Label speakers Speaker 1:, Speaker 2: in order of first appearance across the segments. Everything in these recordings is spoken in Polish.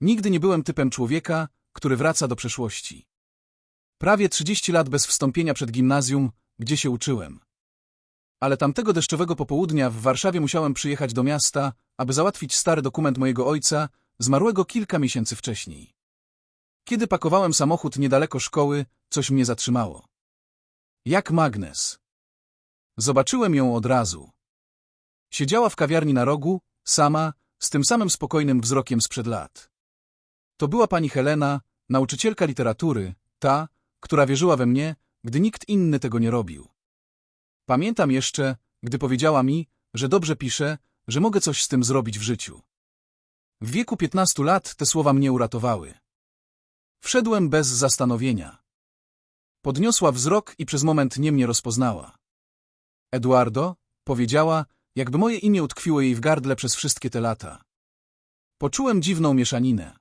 Speaker 1: Nigdy nie byłem typem człowieka, który wraca do przeszłości. Prawie 30 lat bez wstąpienia przed gimnazjum, gdzie się uczyłem. Ale tamtego deszczowego popołudnia w Warszawie musiałem przyjechać do miasta, aby załatwić stary dokument mojego ojca, zmarłego kilka miesięcy wcześniej. Kiedy pakowałem samochód niedaleko szkoły, coś mnie zatrzymało. Jak magnes. Zobaczyłem ją od razu. Siedziała w kawiarni na rogu, sama, z tym samym spokojnym wzrokiem sprzed lat. To była pani Helena, nauczycielka literatury, ta, która wierzyła we mnie, gdy nikt inny tego nie robił. Pamiętam jeszcze, gdy powiedziała mi, że dobrze piszę, że mogę coś z tym zrobić w życiu. W wieku 15 lat te słowa mnie uratowały. Wszedłem bez zastanowienia. Podniosła wzrok i przez moment nie mnie rozpoznała. Eduardo, powiedziała, jakby moje imię utkwiło jej w gardle przez wszystkie te lata. Poczułem dziwną mieszaninę.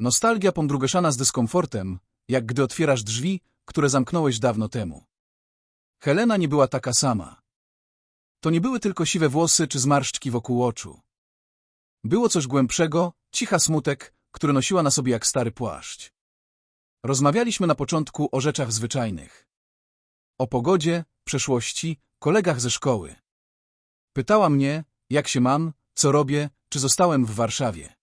Speaker 1: Nostalgia pomdrugeszana z dyskomfortem, jak gdy otwierasz drzwi, które zamknąłeś dawno temu. Helena nie była taka sama. To nie były tylko siwe włosy czy zmarszczki wokół oczu. Było coś głębszego, cicha smutek, który nosiła na sobie jak stary płaszcz. Rozmawialiśmy na początku o rzeczach zwyczajnych. O pogodzie, przeszłości, kolegach ze szkoły. Pytała mnie, jak się mam, co robię, czy zostałem w Warszawie.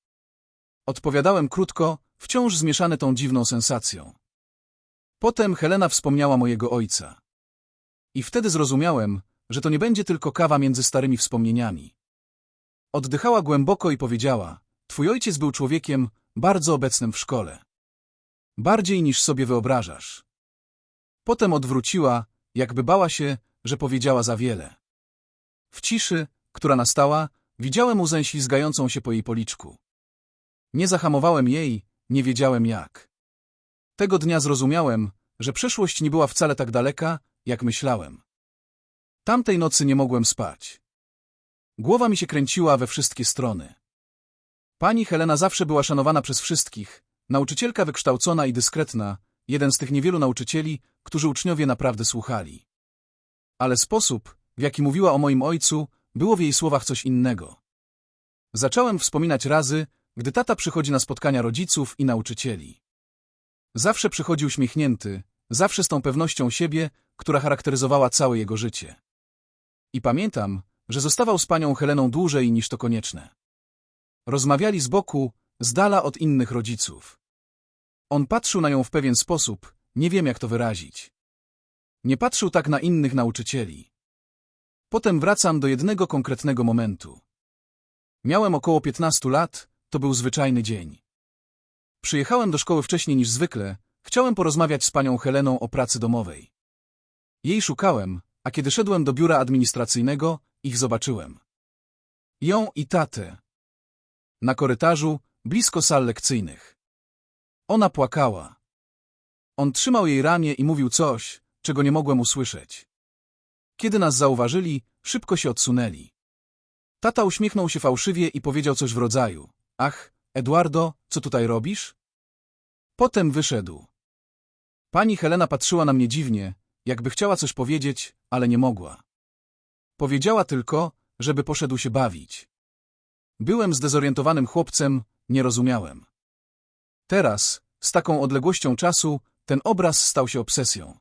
Speaker 1: Odpowiadałem krótko, wciąż zmieszany tą dziwną sensacją. Potem Helena wspomniała mojego ojca. I wtedy zrozumiałem, że to nie będzie tylko kawa między starymi wspomnieniami. Oddychała głęboko i powiedziała, twój ojciec był człowiekiem bardzo obecnym w szkole. Bardziej niż sobie wyobrażasz. Potem odwróciła, jakby bała się, że powiedziała za wiele. W ciszy, która nastała, widziałem łzę ślizgającą się po jej policzku. Nie zahamowałem jej, nie wiedziałem jak. Tego dnia zrozumiałem, że przeszłość nie była wcale tak daleka, jak myślałem. Tamtej nocy nie mogłem spać. Głowa mi się kręciła we wszystkie strony. Pani Helena zawsze była szanowana przez wszystkich, nauczycielka wykształcona i dyskretna, jeden z tych niewielu nauczycieli, którzy uczniowie naprawdę słuchali. Ale sposób, w jaki mówiła o moim ojcu, było w jej słowach coś innego. Zacząłem wspominać razy, gdy tata przychodzi na spotkania rodziców i nauczycieli. Zawsze przychodził uśmiechnięty, zawsze z tą pewnością siebie, która charakteryzowała całe jego życie. I pamiętam, że zostawał z panią Heleną dłużej niż to konieczne. Rozmawiali z boku, z dala od innych rodziców. On patrzył na nią w pewien sposób, nie wiem jak to wyrazić. Nie patrzył tak na innych nauczycieli. Potem wracam do jednego konkretnego momentu. Miałem około 15 lat, to był zwyczajny dzień. Przyjechałem do szkoły wcześniej niż zwykle, chciałem porozmawiać z panią Heleną o pracy domowej. Jej szukałem, a kiedy szedłem do biura administracyjnego, ich zobaczyłem. Ją i tatę. Na korytarzu, blisko sal lekcyjnych. Ona płakała. On trzymał jej ramię i mówił coś, czego nie mogłem usłyszeć. Kiedy nas zauważyli, szybko się odsunęli. Tata uśmiechnął się fałszywie i powiedział coś w rodzaju. Ach, Eduardo, co tutaj robisz? Potem wyszedł. Pani Helena patrzyła na mnie dziwnie, jakby chciała coś powiedzieć, ale nie mogła. Powiedziała tylko, żeby poszedł się bawić. Byłem zdezorientowanym chłopcem, nie rozumiałem. Teraz, z taką odległością czasu, ten obraz stał się obsesją.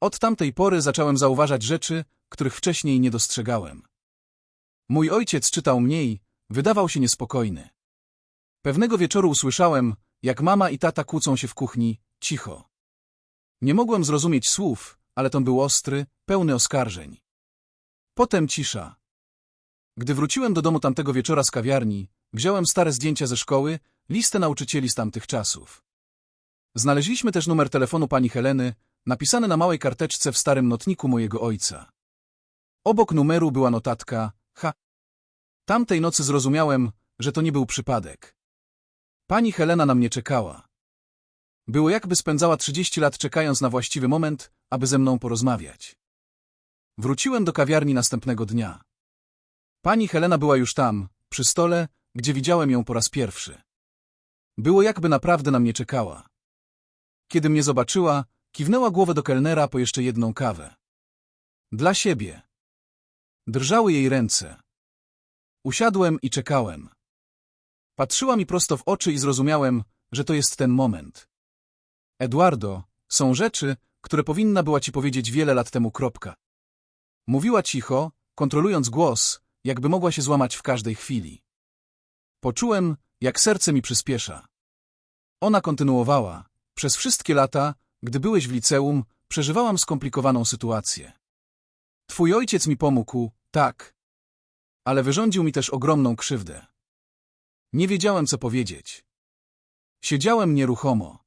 Speaker 1: Od tamtej pory zacząłem zauważać rzeczy, których wcześniej nie dostrzegałem. Mój ojciec czytał mniej, wydawał się niespokojny. Pewnego wieczoru usłyszałem, jak mama i tata kłócą się w kuchni, cicho. Nie mogłem zrozumieć słów, ale ton był ostry, pełny oskarżeń. Potem cisza. Gdy wróciłem do domu tamtego wieczora z kawiarni, wziąłem stare zdjęcia ze szkoły, listę nauczycieli z tamtych czasów. Znaleźliśmy też numer telefonu pani Heleny, napisany na małej karteczce w starym notniku mojego ojca. Obok numeru była notatka H. Tamtej nocy zrozumiałem, że to nie był przypadek. Pani Helena na mnie czekała. Było jakby spędzała 30 lat czekając na właściwy moment, aby ze mną porozmawiać. Wróciłem do kawiarni następnego dnia. Pani Helena była już tam, przy stole, gdzie widziałem ją po raz pierwszy. Było jakby naprawdę na mnie czekała. Kiedy mnie zobaczyła, kiwnęła głowę do kelnera po jeszcze jedną kawę. Dla siebie. Drżały jej ręce. Usiadłem i czekałem. Patrzyła mi prosto w oczy i zrozumiałem, że to jest ten moment. Eduardo, są rzeczy, które powinna była ci powiedzieć wiele lat temu. Kropka. Mówiła cicho, kontrolując głos, jakby mogła się złamać w każdej chwili. Poczułem, jak serce mi przyspiesza. Ona kontynuowała. Przez wszystkie lata, gdy byłeś w liceum, przeżywałam skomplikowaną sytuację. Twój ojciec mi pomógł, tak. Ale wyrządził mi też ogromną krzywdę. Nie wiedziałem, co powiedzieć. Siedziałem nieruchomo.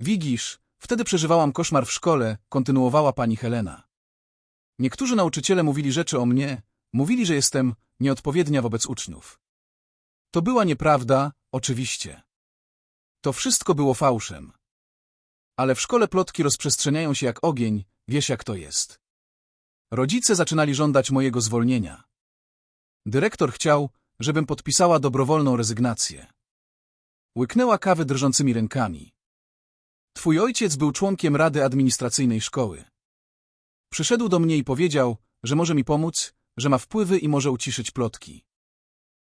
Speaker 1: Widzisz, wtedy przeżywałam koszmar w szkole, kontynuowała pani Helena. Niektórzy nauczyciele mówili rzeczy o mnie, mówili, że jestem nieodpowiednia wobec uczniów. To była nieprawda, oczywiście. To wszystko było fałszem. Ale w szkole plotki rozprzestrzeniają się jak ogień, wiesz jak to jest. Rodzice zaczynali żądać mojego zwolnienia. Dyrektor chciał, żebym podpisała dobrowolną rezygnację. Łyknęła kawy drżącymi rękami. Twój ojciec był członkiem Rady Administracyjnej Szkoły. Przyszedł do mnie i powiedział, że może mi pomóc, że ma wpływy i może uciszyć plotki.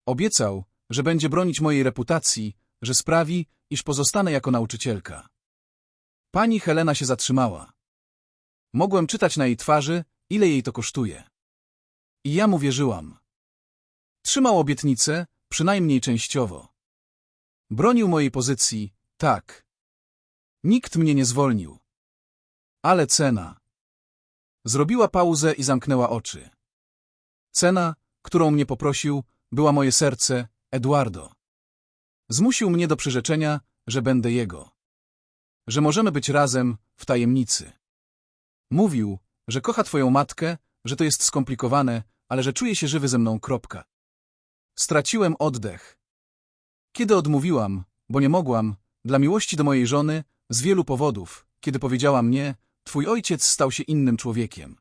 Speaker 1: Obiecał, że będzie bronić mojej reputacji, że sprawi, iż pozostanę jako nauczycielka. Pani Helena się zatrzymała. Mogłem czytać na jej twarzy, ile jej to kosztuje. I ja mu wierzyłam. Trzymał obietnicę, przynajmniej częściowo. Bronił mojej pozycji, tak. Nikt mnie nie zwolnił. Ale cena. Zrobiła pauzę i zamknęła oczy. Cena, którą mnie poprosił, była moje serce, Eduardo. Zmusił mnie do przyrzeczenia, że będę jego. Że możemy być razem, w tajemnicy. Mówił, że kocha twoją matkę, że to jest skomplikowane, ale że czuje się żywy ze mną. Kropka. Straciłem oddech. Kiedy odmówiłam, bo nie mogłam, dla miłości do mojej żony, z wielu powodów, kiedy powiedziała mnie, twój ojciec stał się innym człowiekiem.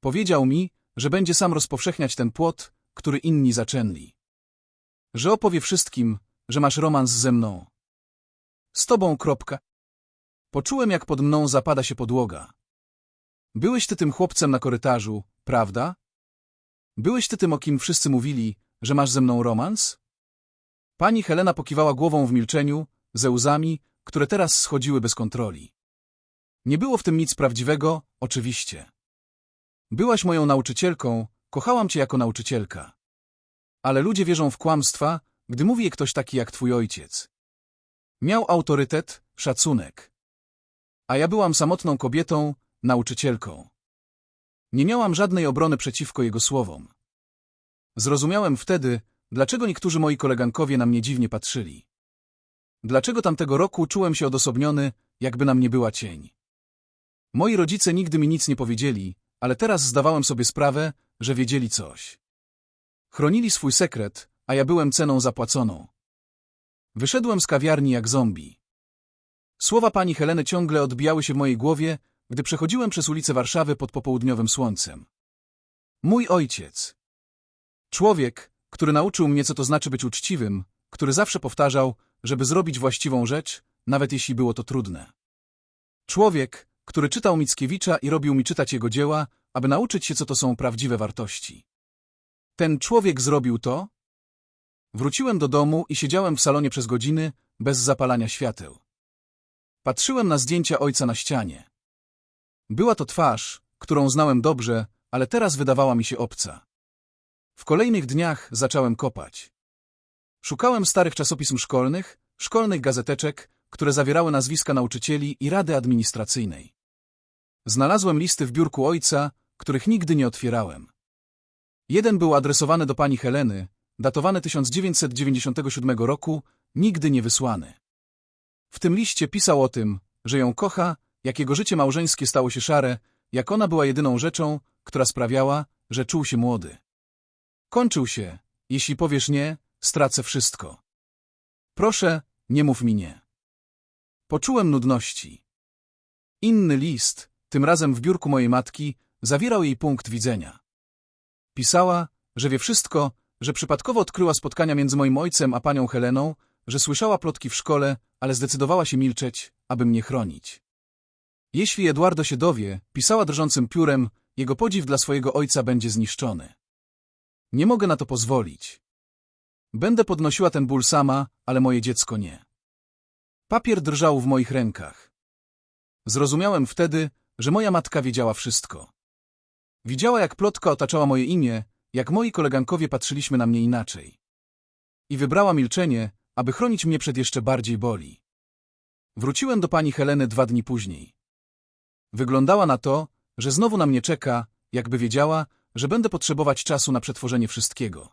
Speaker 1: Powiedział mi, że będzie sam rozpowszechniać ten płot, który inni zaczęli. Że opowie wszystkim, że masz romans ze mną. Z tobą. Kropka. Poczułem, jak pod mną zapada się podłoga. Byłeś ty tym chłopcem na korytarzu, prawda? Byłeś ty tym, o kim wszyscy mówili, że masz ze mną romans? Pani Helena pokiwała głową w milczeniu, ze łzami, które teraz schodziły bez kontroli. Nie było w tym nic prawdziwego, oczywiście. Byłaś moją nauczycielką, kochałam cię jako nauczycielka. Ale ludzie wierzą w kłamstwa, gdy mówi je ktoś taki jak twój ojciec. Miał autorytet, szacunek. A ja byłam samotną kobietą, nauczycielką. Nie miałam żadnej obrony przeciwko jego słowom. Zrozumiałem wtedy, dlaczego niektórzy moi kolegankowie na mnie dziwnie patrzyli. Dlaczego tamtego roku czułem się odosobniony, jakby na mnie była cień. Moi rodzice nigdy mi nic nie powiedzieli, ale teraz zdawałem sobie sprawę, że wiedzieli coś. Chronili swój sekret, a ja byłem ceną zapłaconą. Wyszedłem z kawiarni jak zombie. Słowa pani Heleny ciągle odbijały się w mojej głowie, gdy przechodziłem przez ulicę Warszawy pod popołudniowym słońcem. Mój ojciec. Człowiek, który nauczył mnie, co to znaczy być uczciwym, który zawsze powtarzał, żeby zrobić właściwą rzecz, nawet jeśli było to trudne. Człowiek, który czytał Mickiewicza i robił mi czytać jego dzieła, aby nauczyć się, co to są prawdziwe wartości. Ten człowiek zrobił to? Wróciłem do domu i siedziałem w salonie przez godziny, bez zapalania świateł. Patrzyłem na zdjęcia ojca na ścianie. Była to twarz, którą znałem dobrze, ale teraz wydawała mi się obca. W kolejnych dniach zacząłem kopać. Szukałem starych czasopism szkolnych, szkolnych gazeteczek, które zawierały nazwiska nauczycieli i rady administracyjnej. Znalazłem listy w biurku ojca, których nigdy nie otwierałem. Jeden był adresowany do pani Heleny, datowany 1997 roku, nigdy nie wysłany. W tym liście pisał o tym, że ją kocha, jak jego życie małżeńskie stało się szare, jak ona była jedyną rzeczą, która sprawiała, że czuł się młody. Kończył się. Jeśli powiesz nie, stracę wszystko. Proszę, nie mów mi nie. Poczułem nudności. Inny list, tym razem w biurku mojej matki, zawierał jej punkt widzenia. Pisała, że wie wszystko, że przypadkowo odkryła spotkania między moim ojcem a panią Heleną, że słyszała plotki w szkole, ale zdecydowała się milczeć, aby mnie chronić. Jeśli Eduardo się dowie, pisała drżącym piórem, jego podziw dla swojego ojca będzie zniszczony. Nie mogę na to pozwolić. Będę podnosiła ten ból sama, ale moje dziecko nie. Papier drżał w moich rękach. Zrozumiałem wtedy, że moja matka wiedziała wszystko. Widziała, jak plotka otaczała moje imię, jak moi kolegankowie patrzyliśmy na mnie inaczej. I wybrała milczenie, aby chronić mnie przed jeszcze bardziej boli. Wróciłem do pani Heleny dwa dni później. Wyglądała na to, że znowu na mnie czeka, jakby wiedziała, że będę potrzebować czasu na przetworzenie wszystkiego.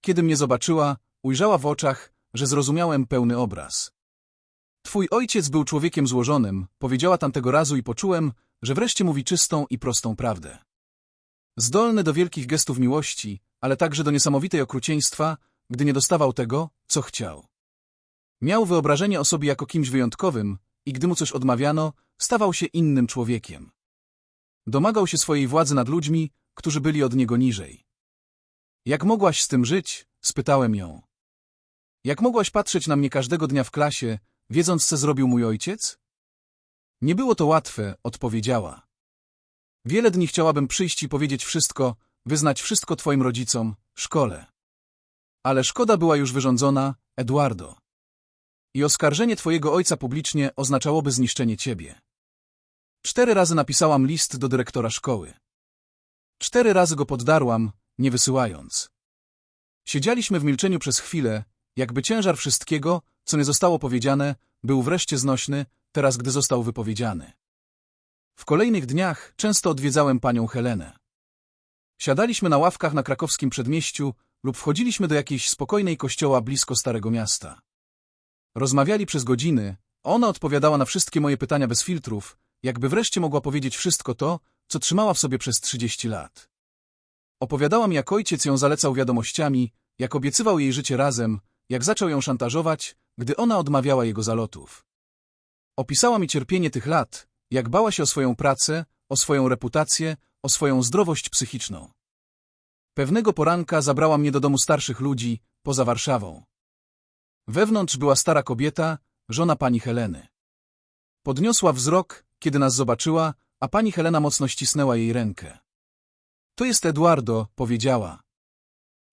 Speaker 1: Kiedy mnie zobaczyła, ujrzała w oczach, że zrozumiałem pełny obraz. Twój ojciec był człowiekiem złożonym, powiedziała tamtego razu i poczułem, że wreszcie mówi czystą i prostą prawdę. Zdolny do wielkich gestów miłości, ale także do niesamowitej okrucieństwa, gdy nie dostawał tego, co chciał. Miał wyobrażenie o sobie jako kimś wyjątkowym i gdy mu coś odmawiano, stawał się innym człowiekiem. Domagał się swojej władzy nad ludźmi, którzy byli od niego niżej. Jak mogłaś z tym żyć? spytałem ją. Jak mogłaś patrzeć na mnie każdego dnia w klasie, wiedząc, co zrobił mój ojciec? Nie było to łatwe, odpowiedziała. Wiele dni chciałabym przyjść i powiedzieć wszystko, wyznać wszystko twoim rodzicom, szkole. Ale szkoda była już wyrządzona, Eduardo. I oskarżenie twojego ojca publicznie oznaczałoby zniszczenie ciebie. Cztery razy napisałam list do dyrektora szkoły. Cztery razy go poddarłam, nie wysyłając. Siedzieliśmy w milczeniu przez chwilę, jakby ciężar wszystkiego, co nie zostało powiedziane, był wreszcie znośny, teraz gdy został wypowiedziany. W kolejnych dniach często odwiedzałem panią Helenę. Siadaliśmy na ławkach na krakowskim przedmieściu lub wchodziliśmy do jakiejś spokojnej kościoła blisko Starego Miasta. Rozmawiali przez godziny, ona odpowiadała na wszystkie moje pytania bez filtrów, jakby wreszcie mogła powiedzieć wszystko to, co trzymała w sobie przez trzydzieści lat. Opowiadała mi, jak ojciec ją zalecał wiadomościami, jak obiecywał jej życie razem, jak zaczął ją szantażować, gdy ona odmawiała jego zalotów. Opisała mi cierpienie tych lat, jak bała się o swoją pracę, o swoją reputację, o swoją zdrowość psychiczną. Pewnego poranka zabrała mnie do domu starszych ludzi, poza Warszawą. Wewnątrz była stara kobieta, żona pani Heleny. Podniosła wzrok, kiedy nas zobaczyła, a pani Helena mocno ścisnęła jej rękę. To jest Eduardo, powiedziała.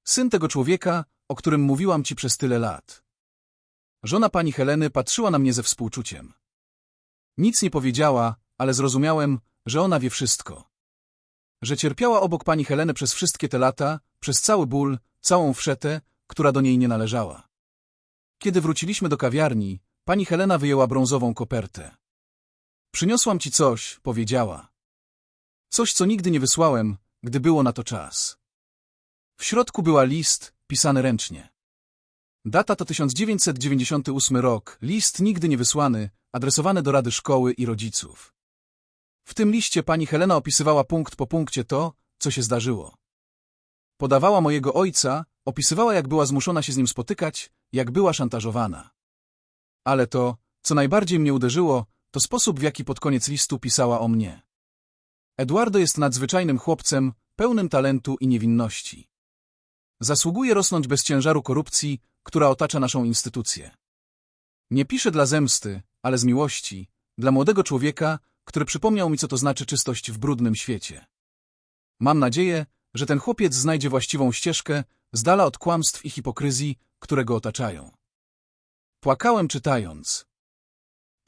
Speaker 1: Syn tego człowieka, o którym mówiłam ci przez tyle lat. Żona pani Heleny patrzyła na mnie ze współczuciem. Nic nie powiedziała, ale zrozumiałem, że ona wie wszystko. Że cierpiała obok pani Heleny przez wszystkie te lata, przez cały ból, całą wszetę, która do niej nie należała. Kiedy wróciliśmy do kawiarni, pani Helena wyjęła brązową kopertę. Przyniosłam ci coś, powiedziała. Coś, co nigdy nie wysłałem, gdy było na to czas. W środku była list, pisany ręcznie. Data to 1998 rok, list nigdy nie wysłany, adresowany do Rady Szkoły i rodziców. W tym liście pani Helena opisywała punkt po punkcie to, co się zdarzyło. Podawała mojego ojca, opisywała jak była zmuszona się z nim spotykać, jak była szantażowana. Ale to, co najbardziej mnie uderzyło, to sposób, w jaki pod koniec listu pisała o mnie. Eduardo jest nadzwyczajnym chłopcem, pełnym talentu i niewinności. Zasługuje rosnąć bez ciężaru korupcji, która otacza naszą instytucję. Nie piszę dla zemsty, ale z miłości, dla młodego człowieka, który przypomniał mi, co to znaczy czystość w brudnym świecie. Mam nadzieję, że ten chłopiec znajdzie właściwą ścieżkę z dala od kłamstw i hipokryzji, które go otaczają. Płakałem czytając.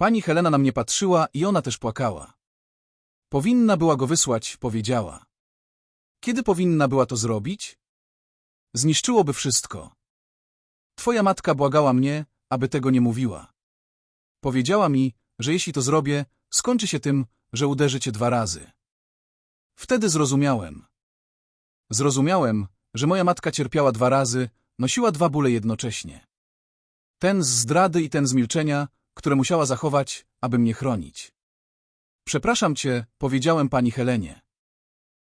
Speaker 1: Pani Helena na mnie patrzyła i ona też płakała. Powinna była go wysłać, powiedziała. Kiedy powinna była to zrobić? Zniszczyłoby wszystko. Twoja matka błagała mnie, aby tego nie mówiła. Powiedziała mi, że jeśli to zrobię, skończy się tym, że uderzy cię dwa razy. Wtedy zrozumiałem. Zrozumiałem, że moja matka cierpiała dwa razy, nosiła dwa bóle jednocześnie. Ten z zdrady i ten z milczenia, które musiała zachować, aby mnie chronić. Przepraszam cię, powiedziałem pani Helenie.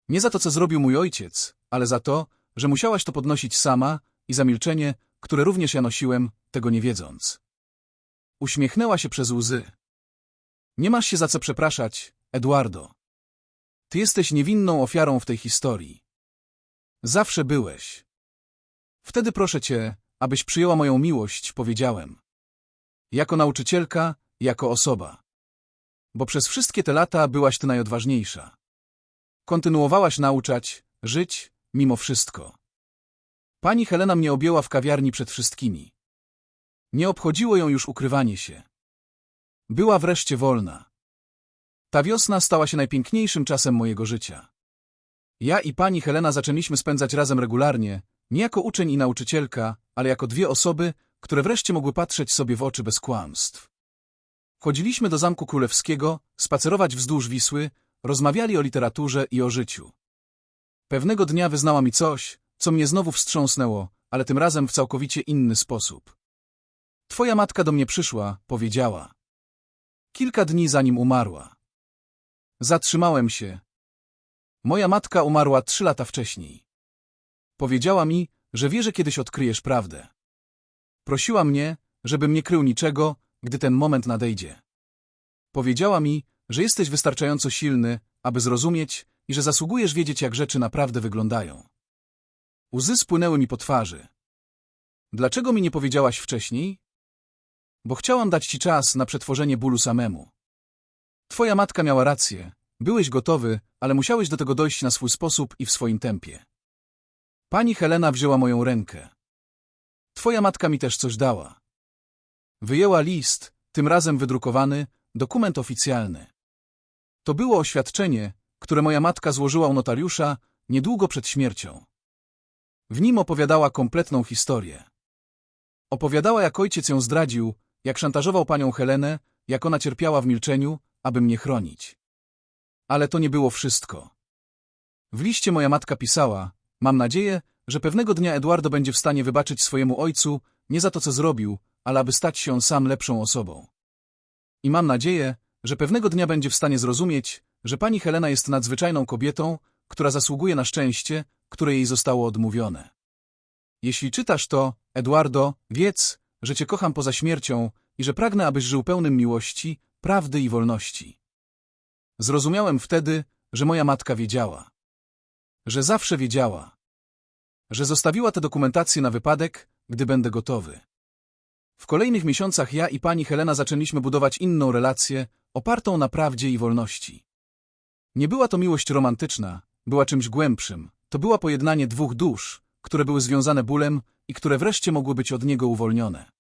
Speaker 1: Nie za to, co zrobił mój ojciec, ale za to, że musiałaś to podnosić sama i za milczenie, które również ja nosiłem, tego nie wiedząc. Uśmiechnęła się przez łzy. Nie masz się za co przepraszać, Eduardo. Ty jesteś niewinną ofiarą w tej historii. Zawsze byłeś. Wtedy proszę cię, abyś przyjęła moją miłość, powiedziałem. Jako nauczycielka, jako osoba. Bo przez wszystkie te lata byłaś ty najodważniejsza. Kontynuowałaś nauczać, żyć, mimo wszystko. Pani Helena mnie objęła w kawiarni przed wszystkimi. Nie obchodziło ją już ukrywanie się. Była wreszcie wolna. Ta wiosna stała się najpiękniejszym czasem mojego życia. Ja i pani Helena zaczęliśmy spędzać razem regularnie, nie jako uczeń i nauczycielka, ale jako dwie osoby, które wreszcie mogły patrzeć sobie w oczy bez kłamstw. Chodziliśmy do Zamku Królewskiego, spacerować wzdłuż Wisły, rozmawiali o literaturze i o życiu. Pewnego dnia wyznała mi coś, co mnie znowu wstrząsnęło, ale tym razem w całkowicie inny sposób. Twoja matka do mnie przyszła, powiedziała. Kilka dni zanim umarła. Zatrzymałem się. Moja matka umarła trzy lata wcześniej. Powiedziała mi, że wie, że kiedyś odkryjesz prawdę. Prosiła mnie, żebym nie krył niczego, gdy ten moment nadejdzie. Powiedziała mi, że jesteś wystarczająco silny, aby zrozumieć i że zasługujesz wiedzieć, jak rzeczy naprawdę wyglądają. Łzy spłynęły mi po twarzy. Dlaczego mi nie powiedziałaś wcześniej? Bo chciałam dać ci czas na przetworzenie bólu samemu. Twoja matka miała rację. Byłeś gotowy, ale musiałeś do tego dojść na swój sposób i w swoim tempie. Pani Helena wzięła moją rękę. Twoja matka mi też coś dała. Wyjęła list, tym razem wydrukowany, dokument oficjalny. To było oświadczenie, które moja matka złożyła u notariusza niedługo przed śmiercią. W nim opowiadała kompletną historię. Opowiadała, jak ojciec ją zdradził, jak szantażował panią Helenę, jak ona cierpiała w milczeniu, aby mnie chronić. Ale to nie było wszystko. W liście moja matka pisała, mam nadzieję, że pewnego dnia Eduardo będzie w stanie wybaczyć swojemu ojcu nie za to, co zrobił, ale aby stać się on sam lepszą osobą. I mam nadzieję, że pewnego dnia będzie w stanie zrozumieć, że pani Helena jest nadzwyczajną kobietą, która zasługuje na szczęście, które jej zostało odmówione. Jeśli czytasz to, Eduardo, wiedz, że cię kocham poza śmiercią i że pragnę, abyś żył pełnym miłości, prawdy i wolności. Zrozumiałem wtedy, że moja matka wiedziała. Że zawsze wiedziała. Że zostawiła tę dokumentację na wypadek, gdy będę gotowy. W kolejnych miesiącach ja i pani Helena zaczęliśmy budować inną relację, opartą na prawdzie i wolności. Nie była to miłość romantyczna, była czymś głębszym. To była pojednanie dwóch dusz, które były związane bólem i które wreszcie mogły być od niego uwolnione.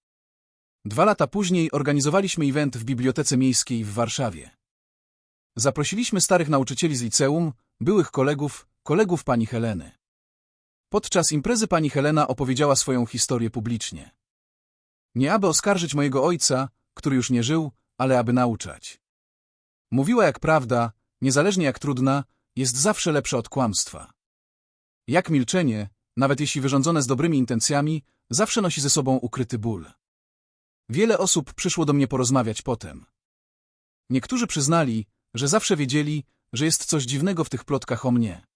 Speaker 1: Dwa lata później organizowaliśmy event w Bibliotece Miejskiej w Warszawie. Zaprosiliśmy starych nauczycieli z liceum, byłych kolegów, kolegów pani Heleny. Podczas imprezy pani Helena opowiedziała swoją historię publicznie. Nie aby oskarżyć mojego ojca, który już nie żył, ale aby nauczać. Mówiła jak prawda, niezależnie jak trudna, jest zawsze lepsza od kłamstwa. Jak milczenie, nawet jeśli wyrządzone z dobrymi intencjami, zawsze nosi ze sobą ukryty ból. Wiele osób przyszło do mnie porozmawiać potem. Niektórzy przyznali, że zawsze wiedzieli, że jest coś dziwnego w tych plotkach o mnie.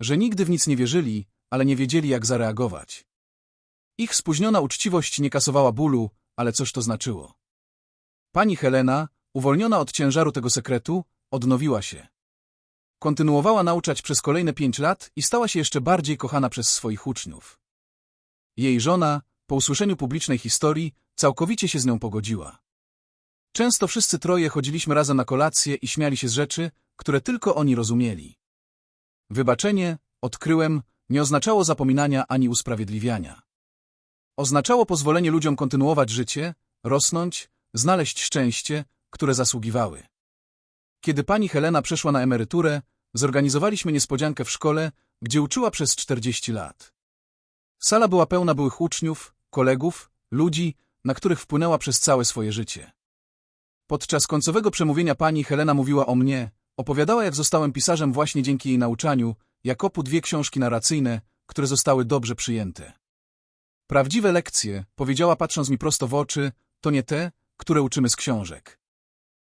Speaker 1: Że nigdy w nic nie wierzyli, ale nie wiedzieli, jak zareagować. Ich spóźniona uczciwość nie kasowała bólu, ale coś to znaczyło. Pani Helena, uwolniona od ciężaru tego sekretu, odnowiła się. Kontynuowała nauczać przez kolejne pięć lat i stała się jeszcze bardziej kochana przez swoich uczniów. Jej żona, po usłyszeniu publicznej historii, całkowicie się z nią pogodziła. Często wszyscy troje chodziliśmy razem na kolację i śmiali się z rzeczy, które tylko oni rozumieli. Wybaczenie, odkryłem, nie oznaczało zapominania ani usprawiedliwiania. Oznaczało pozwolenie ludziom kontynuować życie, rosnąć, znaleźć szczęście, które zasługiwały. Kiedy pani Helena przeszła na emeryturę, zorganizowaliśmy niespodziankę w szkole, gdzie uczyła przez 40 lat. Sala była pełna byłych uczniów, kolegów, ludzi, na których wpłynęła przez całe swoje życie. Podczas końcowego przemówienia pani Helena mówiła o mnie, opowiadała jak zostałem pisarzem właśnie dzięki jej nauczaniu, Jakobu dwie książki narracyjne, które zostały dobrze przyjęte. Prawdziwe lekcje, powiedziała patrząc mi prosto w oczy, to nie te, które uczymy z książek.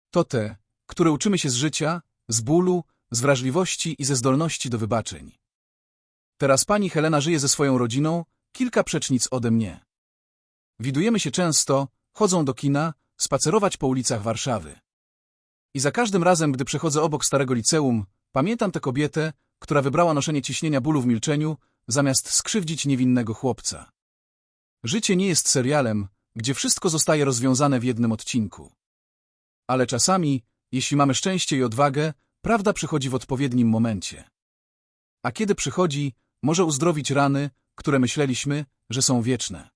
Speaker 1: To te, które uczymy się z życia, z bólu, z wrażliwości i ze zdolności do wybaczeń. Teraz pani Helena żyje ze swoją rodziną, kilka przecznic ode mnie. Widujemy się często, chodzą do kina, spacerować po ulicach Warszawy. I za każdym razem, gdy przechodzę obok starego liceum, pamiętam tę kobietę, która wybrała noszenie ciśnienia bólu w milczeniu, zamiast skrzywdzić niewinnego chłopca. Życie nie jest serialem, gdzie wszystko zostaje rozwiązane w jednym odcinku. Ale czasami, jeśli mamy szczęście i odwagę, prawda przychodzi w odpowiednim momencie. A kiedy przychodzi, może uzdrowić rany, które myśleliśmy, że są wieczne.